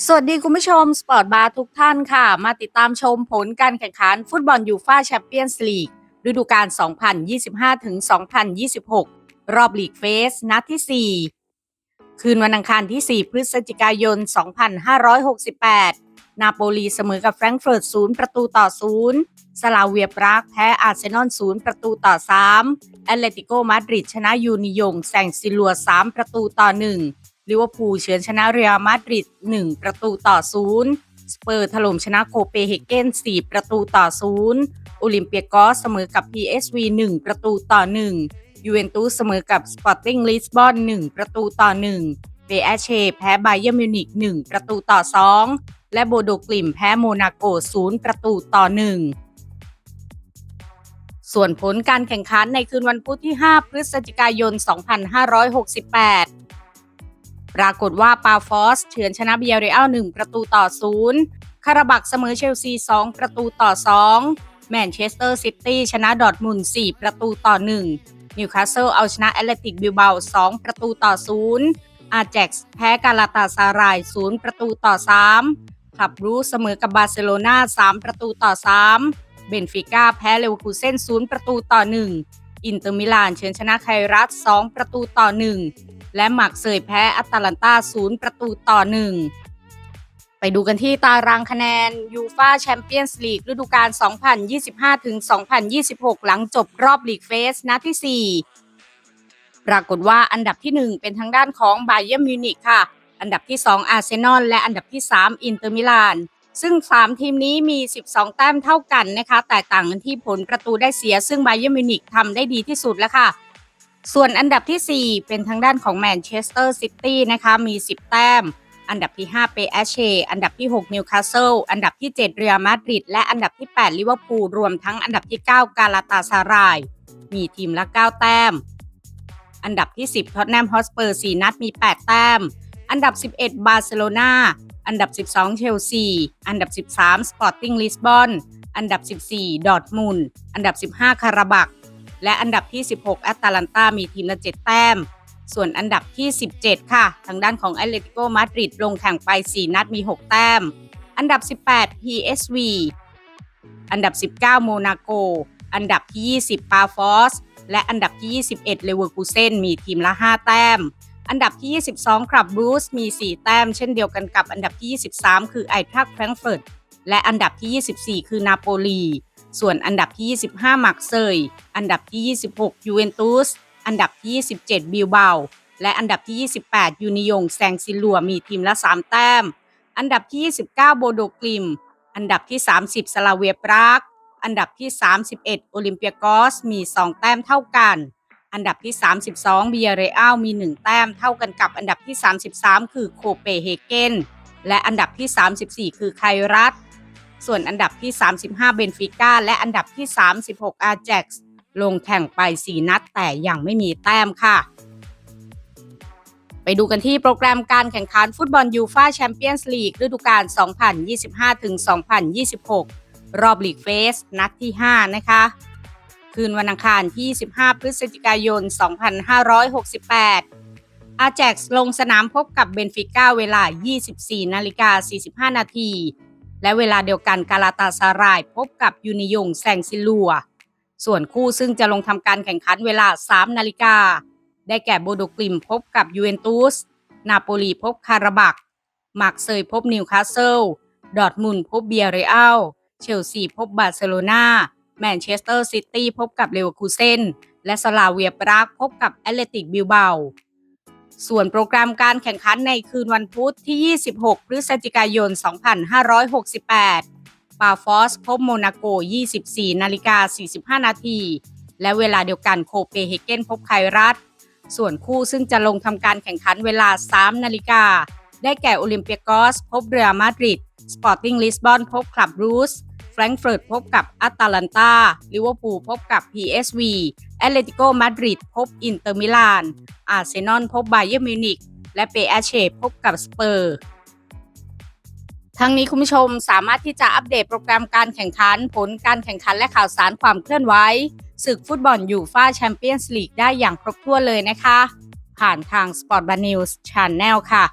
สวัสดีคุณผู้ชม สปอร์ตบาร์ทุกท่านค่ะ มาติดตามชมผลการแข่งขันฟุตบอลยูฟาแชมเปี้ยนส์ลีกฤดูกาล 2025-2026 รอบลีกเฟส นัดที่ 4 คืนวันอังคารที่ 4 พฤศจิกายน 2568 นาโปลีเสมอกับแฟรงก์เฟิร์ต 0 ประตูต่อ 0 สลาเวียปรากแพ้อาร์เซนอล 0 ประตูต่อ 3 แอตเลติโกมาดริดชนะยูนิยงแซงซิลัว 3 ประตูต่อ 1 ลิเวอร์พูลเฉือนชนะเรอัลมาดริด1 ประตูต่อ0สเปอร์ถล่มชนะโคเปนเฮเกน4 ประตูต่อ0โอลิมเปียกอสเสมอกับ PSV 1 ประตูต่อ1ยูเวนตุสเสมอกับสปอร์ติ้งลิสบอน1 ประตูต่อ1เบอาเชแพ้ไบเยอร์มิวนิก1 ประตูต่อ 2 และโบโดกลิมแพ้โมนาโก 0 ประตูต่อ 1ส่วนผลการแข่งขันในคืนวันพุธที่ 5 พฤศจิกายน 2568 ปรากฏว่าปาฟอสเฉือนชนะเบียเรอัล1ประตูต่อ0คาราบักเสมอเชลซี2ประตูต่อ2แมนเชสเตอร์ซิตี้ชนะดอร์ทมุนด์4ประตูต่อ1นิวคาสเซิลเอาชนะแอตเลติกบิลเบา2ประตูต่อ0อาแจ็กซ์แพ้กาลาตาซาราย0ประตูต่อ3คลับรูเสมอกับบาร์เซโลนา3ประตูต่อ3เบนฟิก้าแพ้เลวคูเซ่น0ประตูต่อ1อินเตอร์มิลานเฉือนชนะไครัส2ประตูต่อ1 และหมักเซยแพ้อัตแลนตา0ประตูต่อ1ไปดูกันที่ตารางคะแนนยูฟาแชมเปี้ยนส์ลีกฤดูกาล 2025-2026 หลังจบรอบลีกเฟสนัดที่ 4 ปรากฏว่าอันดับที่ 1 เป็นทางด้านของไบเยอร์มิวนิกค่ะ อันดับที่ 2 อาร์เซนอล และอันดับที่ 3 อินเตอร์มิลาน ซึ่ง 3 ทีมนี้มี 12 แต้มเท่ากันนะคะ แตกต่างกันที่ผลประตูได้เสีย ซึ่งไบเยอร์มิวนิกทำได้ดีที่สุดแล้วค่ะ ส่วนอันดับที่ 4 เป็นทางด้านของแมนเชสเตอร์ซิตี้นะคะมี 10 แต้ม อันดับที่ 5 เปแอชเช อันดับที่ 6 นิวคาสเซิล อันดับที่ 7 เรอัลมาดริด และอันดับที่ 8 ลิเวอร์พูล รวมทั้งอันดับที่ 9 กาลาตาซาราย มีทีมละ 9 แต้ม อันดับที่ 10 ท็อตแนมฮอสเปอร์ 4 นัดมี 8 แต้ม อันดับ 11 บาร์เซโลนาอันดับ 12 เชลซี อันดับ 13 สปอร์ติ้งลิสบอน อันดับ 14 ดอร์ทมุน อันดับ 15 คาราบัก และอันดับที่ 16 แอตแลนตามีทีมละ 7 แต้ม ส่วนอันดับที่ 17 ค่ะ ทางด้านของแอตเลติโกมาดริดลงแข่งไป 4 นัดมี 6 แต้ม อันดับ 18 PSV อันดับ 19 โมนาโก อันดับที่ 20 ปาฟอส และอันดับที่ 21 เลเวอร์คูเซนมีทีมละ 5 แต้ม อันดับที่ 22 ครับบรูซมี 4 แต้ม เช่นเดียวกันกับอันดับที่ 23 คือไอทรักแฟรงก์เฟิร์ต และอันดับที่ 24 คือนาโปลี ส่วนอันดับที่ 25มักเซย อันดับที่ 26 ยูเวนตุส อันดับที่ 27 บิลเบา และอันดับที่ 28 ยูนิยงแซงซิลัวมีทีมละ 3 แต้ม อันดับที่ 29 โบโดกลิม อันดับที่ 30 สลาเวียปราก อันดับที่ 31 โอลิมเปียกอส มี 2 แต้มเท่ากัน อันดับที่ 32เบียเรอัลมี 1 แต้มเท่ากันกับอันดับที่ 33 คือโคเปเฮเกน และอันดับที่ 34 คือไครัส ส่วนอันดับที่ 35 เบนฟิก้า และอันดับที่ 36 อาแจ็กซ์ลงแข่งไป 4 นัดแต่ยังไม่มีแต้มค่ะ ไปดูกันที่โปรแกรมการแข่งขันฟุตบอลยูฟาแชมเปี้ยนส์ลีกฤดูกาล 2025-2026 รอบลีกเฟส นัดที่ 5 นะคะ คืนวันอังคารที่15พฤศจิกายน 2568อาแจ็กซ์ลงสนามพบกับเบนฟิก้าเวลา 24 นาฬิกา 45 นาที และเวลาเดียวกันกาลาตาซารายพบกับยูนิยงแซงซิลัว ส่วนคู่ซึ่งจะลงทำการแข่งขันเวลา 3 นาฬิกา ได้แก่โบโดกลิมพบกับยูเวนตุส นาโปลีพบคาราบักมาร์กเซยพบนิวคาสเซิล ดอร์ทมุนพบเบียเรอัล เชลซีพบบาร์เซโลนาแมนเชสเตอร์ซิตี้พบกับเลเวอร์คูเซน และสลาเวียปรากพบกับแอตเลติกบิลเบา ส่วนโปรแกรมการแข่งขันในคืนวันพุธที่ 26 พฤศจิกายน 2568 ปาฟอสพบโมนาโก 24 นาฬิกา 45 นาที และเวลาเดียวกันโคเปเฮเกนพบไครัสส่วนคู่ซึ่งจะลงทำการแข่งขันเวลา 3 นาฬิกา ได้แก่โอลิมเปียกอส พบเรอัลมาดริด สปอร์ติ้งลิสบอนพบคลับรูส แฟรงก์เฟิร์ตพบกับอัตแลนตาลิเวอร์พูลพบกับ PSV แอตเลติโกมาดริดพบอินเตอร์มิลาน อาร์เซนอลพบไบเยอร์มิวนิกและเปอาเชพบกับสเปอร์ทั้งนี้คุณผู้ชมสามารถที่จะอัปเดตโปรแกรมการแข่งขัน ผลการแข่งขันและข่าวสารความเคลื่อนไหวศึกฟุตบอลยูฟ่าแชมเปี้ยนส์ลีกได้อย่างครบถ้วนเลยนะคะ ผ่านทาง Sport b a n News Channel ค่ะ